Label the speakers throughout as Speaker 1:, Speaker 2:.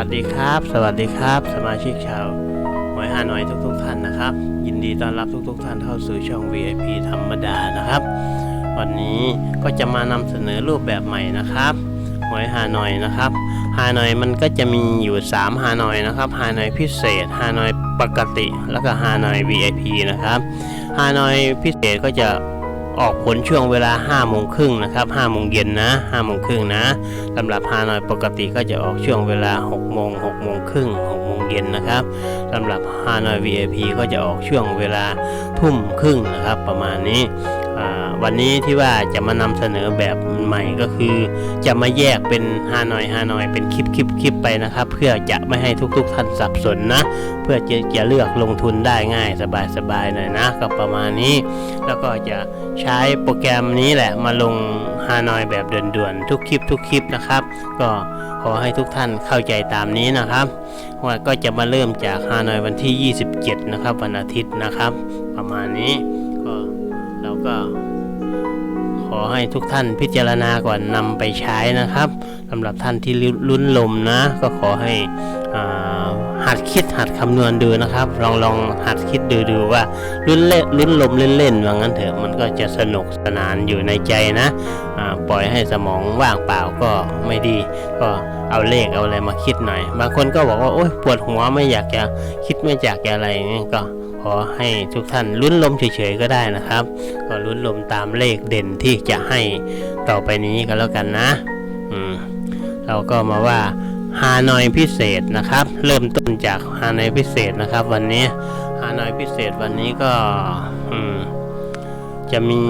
Speaker 1: วัสดีครับ สวัสดีครับ สมาชิกชาวหวยฮานอยทุกๆท่านนะครับ ยินดีต้อนรับทุกๆท่านเข้าสู่ช่อง VIP ธรรมดานะครับ วันนี้ก็จะมานำเสนอรูปแบบใหม่นะครับหวยฮานอยนะครับฮานอยมันก็จะมีอยู่3ฮานอยนะครับฮานอยพิเศษฮานอยปกติ แล้วก็ฮานอย VIP นะครับฮานอยพิเศษก็จะ ออกผลช่วงเวลา5โมงครึ่งนะครับ5โมงเย็นนะ5โมงครึ่งนะสำหรับฮานอยปกติก็จะออกช่วงเวลา6โมง6โมงครึ่ง6โมงเย็นนะครับสำหรับฮานอย VIP ก็จะออกช่วงเวลาทุ่มครึ่งนะครับ ประมาณนี้อ่า วันนี้ที่ว่าจะมานำเสนอแบบใหม่ก็คือ จะมาแยกเป็นฮานอยฮานอยเป็นคลิปคลิปคลิปไปนะครับ เพื่อจะไม่ให้ทุก ๆ ท่านสับสนนะ เพื่อจะจะเลือกลงทุนได้ง่ายสบายๆหน่อยนะ ก็ประมาณนี้ แล้วก็จะใช้โปรแกรมนี้แหละมาลงฮานอยแบบด่วนๆทุกคลิปทุกคลิปนะครับ ก็ขอให้ทุกท่านเข้าใจตามนี้นะครับว่าก็จะมาเริ่มจากฮานอยวันที่ 27 นะครับ วันอาทิตย์นะครับ ประมาณนี้ก็เราก็ ขอให้ทุกท่านพิจารณาก่อนนำไปใช้นะครับสำหรับท่านที่ลุ้นลมนะ ก็ขอให้อ่าหัดคิดหัดคำนวณดูนะครับ ลองลองหัดคิดดูดูว่าลุ้นเล่นลุ้นลมเล่นๆว่างั้นเถอะมันก็จะสนุกสนานอยู่ในใจนะปล่อยให้สมองว่างเปล่าก็ไม่ดี ก็เอาเลขเอาอะไรมาคิดหน่อย บางคนก็บอกว่าโอ๊ยปวดหัวไม่อยากจะคิดไม่อยากจะอะไรนี้ก็ ขอให้ทุกท่านลุ้นลมเฉยๆก็ได้นะครับ ก็ลุ้นลมตามเลขเด่นที่จะให้ต่อไปนี้ก็แล้วกันนะอืมเราก็มาว่าฮานอยพิเศษนะครับ เริ่มต้นจากฮานอยพิเศษนะครับ วันนี้ฮานอยพิเศษวันนี้ก็อืมจะมี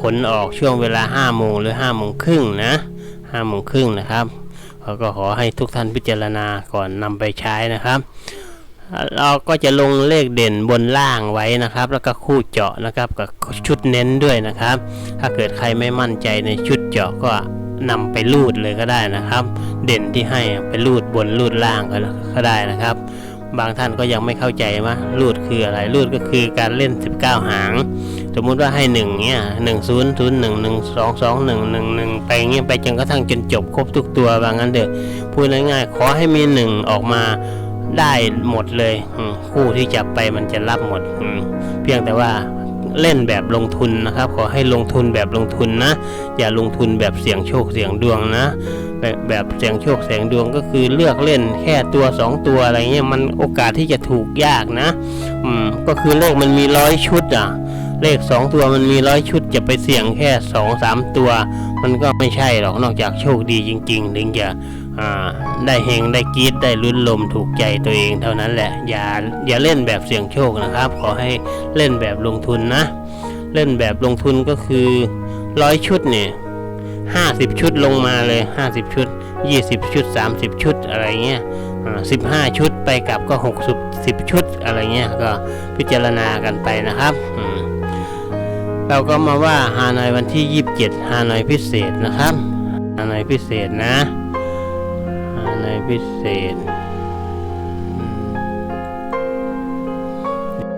Speaker 1: ผลออกช่วงเวลา5โมงหรือ5โมงครึ่งนะ5โมงครึ่งนะครับเราก็ขอให้ทุกท่านพิจารณาก่อนนำไปใช้นะครับ เราก็จะลงเลขเด่นบนล่างไว้นะครับ แล้วก็คู่เจาะนะครับกับชุดเน้นด้วยนะครับ ถ้าเกิดใครไม่มั่นใจในชุดเจาะก็นำไปรูดเลยก็ได้นะครับ เด่นที่ให้ไปรูดบนรูดล่างก็ก็ได้นะครับ บางท่านก็ยังไม่เข้าใจว่ารูดคืออะไรรูดก็คือการเล่น 19 หาง สมมุติว่าให้1เนี่ย1 0 0 1 1 2 2 1 1 1 ไปเงี้ยไปจนกระทั่งจนจบครบทุกตัวว่างั้นเถอะพูดง่ายๆขอให้มี 1 ออกมา ได้หมดเลยคู่ที่จับไปมันจะรับหมดเพียงแต่ว่าเล่นแบบลงทุนนะครับ ขอให้ลงทุนแบบลงทุนนะ อย่าลงทุนแบบเสี่ยงโชคเสี่ยงดวงนะแบบแบบเสี่ยงโชคเสี่ยงดวงก็คือเลือกเล่นแค่ตัวสองตัวอะไรเงี้ยมันโอกาสที่จะถูกยากนะ อืมก็คือเลขมันมีร้อยชุดอะ เลขสองตัวมันมีร้อยชุดจะไปเสี่ยงแค่สองสามตัว มันก็ไม่ใช่หรอกนอกจากโชคดีจริง ๆ ถึงจะอ่า ได้เฮงได้กีดได้ลุ้นลมถูกใจตัวเองเท่านั้นแหละ อย่าอย่าเล่นแบบเสี่ยงโชคนะครับ ขอให้เล่นแบบลงทุนนะ เล่นแบบลงทุนก็คือร้อยชุดเนี่ยห้าสิบชุดลงมาเลยห้าสิบชุดยี่สิบชุดสามสิบชุดอะไรเงี้ยสิบห้าชุดไปกลับก็หกสิบสิบชุดอะไรเงี้ยก็พิจารณากันไปนะครับเราก็มาว่าฮานอยวันที่ 27 ฮานอยพิเศษนะครับ ฮานอยพิเศษนะ ในอยพิเศษ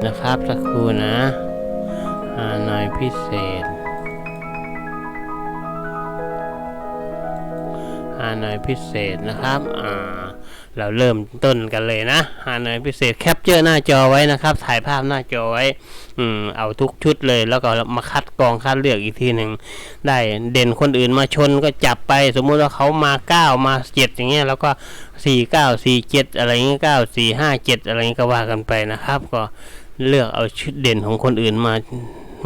Speaker 1: นะครับสักครู่นะฮานอยพิเศษฮานอยพิเศษนะครับ อ่า เราเริ่มต้นกันเลยนะฮานอยพิเศษแคปเจอร์หน้าจอไว้นะครับ ถ่ายภาพหน้าจอไว้ อืม เอาทุกชุดเลย แล้วก็มาคัดกรองคัดเลือกอีกทีหนึ่ง ได้เด่นคนอื่นมาชนก็จับไป สมมุติว่าเขามาเก้ามาเจ็ดอย่างเงี้ย แล้วก็สี่เก้าสี่เจ็ดอะไรเงี้ยเก้าสี่ห้าเจ็ดอะไรเงี้ยก็ว่ากันไปนะครับ ก็เลือกเอาชุดเด่นของคนอื่นมา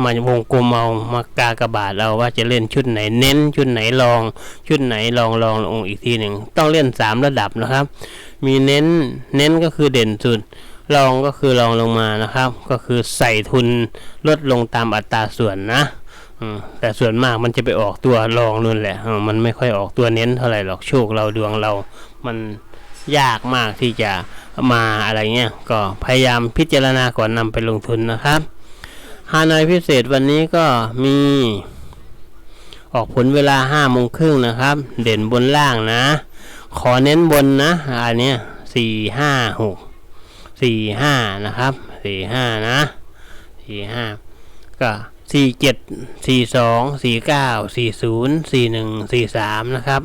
Speaker 1: มาวงกลมเอามากากระบาทเอาว่าจะเล่นชุดไหนเน้นชุดไหนลอง ชุดไหนลองลองลงอีกทีหนึ่งต้องเล่นสามระดับนะครับ มีเน้นเน้นก็คือเด่นสุดลองก็คือลองลงมานะครับ ก็คือใส่ทุนลดลงตามอัตราส่วนนะแต่ส่วนมากมันจะไปออกตัวรองนู่นแหละมันไม่ค่อยออกตัวเน้นเท่าไหร่หรอกโชคเราดวงเรา มันยากมากที่จะมาอะไรเงี้ยก็พยายามพิจารณาก่อนนำไปลงทุนนะครับ ฮานอยพิเศษวันนี้ก็มี ออกผลเวลาห้าโมงครึ่งนะครับ เด่นบนล่างนะ ขอเน้นบนนะอันเนี้ยสี่ห้าหกสี่ห้านะครับสี่ห้านะสี่ห้าก็สี่เจ็ดสี่สองสี่เก้าสี่ศูนย์สี่หนึ่งสี่สามนะครับ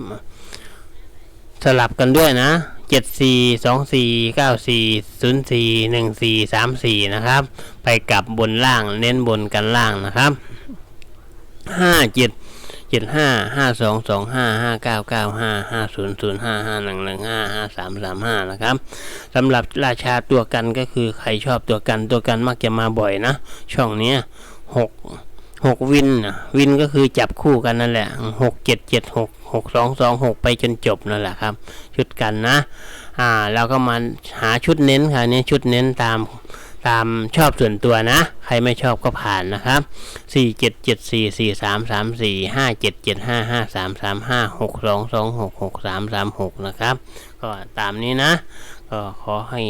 Speaker 1: สลับกันด้วยนะ เจ็ดสี่สองสี่เก้าสี่ศูนย์สี่หนึ่งสี่สามสี่นะครับ ไปกลับบนล่างเน้นบนกันล่างนะครับห้าเจ็ดเจ็ดห้าห้าสองสองห้าห้าเก้าเก้าห้าห้าศูนย์ศูนย์ห้าห้าหนึ่งหนึ่งห้าห้าสามสามห้านะครับสำหรับราชาตัวกันก็คือใครชอบตัวกันตัวกันมักจะมาบ่อยนะ ช่องเนี้ยหกหกวินนะวินก็คือจับคู่กันนั่นแหละหกเจ็ดเจ็ดหก หกสองสองหกไปจนจบนั่นแหละครับ ชุดกันนะ อ่าแล้วก็มาหาชุดเน้นค่ะนี่ชุดเน้นตามตามชอบส่วนตัวนะ ใครไม่ชอบก็ผ่านนะครับสี่เจ็ดเจ็ดสี่สี่สามสามสี่ห้าเจ็ดเจ็ดห้าห้าสามสามห้าหกสองสองหกหกสามสามหกนะครับ ก็ตามนี้นะ ก็ขอให้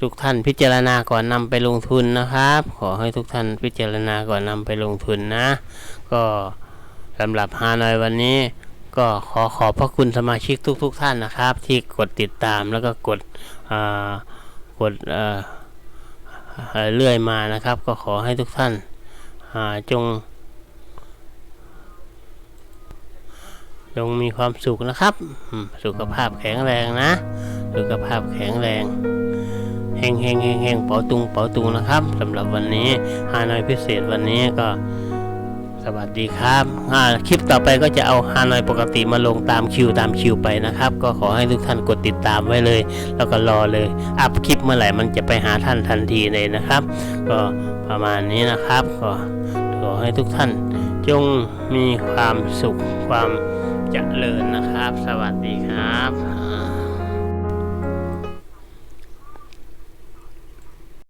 Speaker 1: ทุกท่านพิจารณาก่อนนำไปลงทุนนะครับ ขอให้ทุกท่านพิจารณาก่อนนำไปลงทุนนะ ก็สำหรับฮานอยวันนี้ ก็ขอขอบพระคุณสมาชิกทุกๆทท่านนะครับ ที่กดติดตามแล้วก็กดกดเเอ่อเลื่อยมานะครับ ก็ขอให้ทุกท่านาจงจงมีความสุขนะครับ สุขภาพแข็งแรงนะ สุขภาพแข็งแรงเฮงเฮงเฮงเฮงเป๋าตุงเป๋าตุงนะครับสำหรับวันนี้ฮานอยพิเศษวันนี้ก็ สวัสดีครับคลิปต่อไปก็จะเอาฮานอยปกติมาลงตามคิวตามคิวไปนะครับ ก็ขอให้ทุกท่านกดติดตามไว้เลย แล้วก็รอเลย อัพคลิปเมื่อไหร่มันจะไปหาท่านทันทีเลยนะครับ ก็ประมาณนี้นะครับก็ขอให้ทุกท่านจงมีความสุขความเจริญนะครับ สวัสดีครับ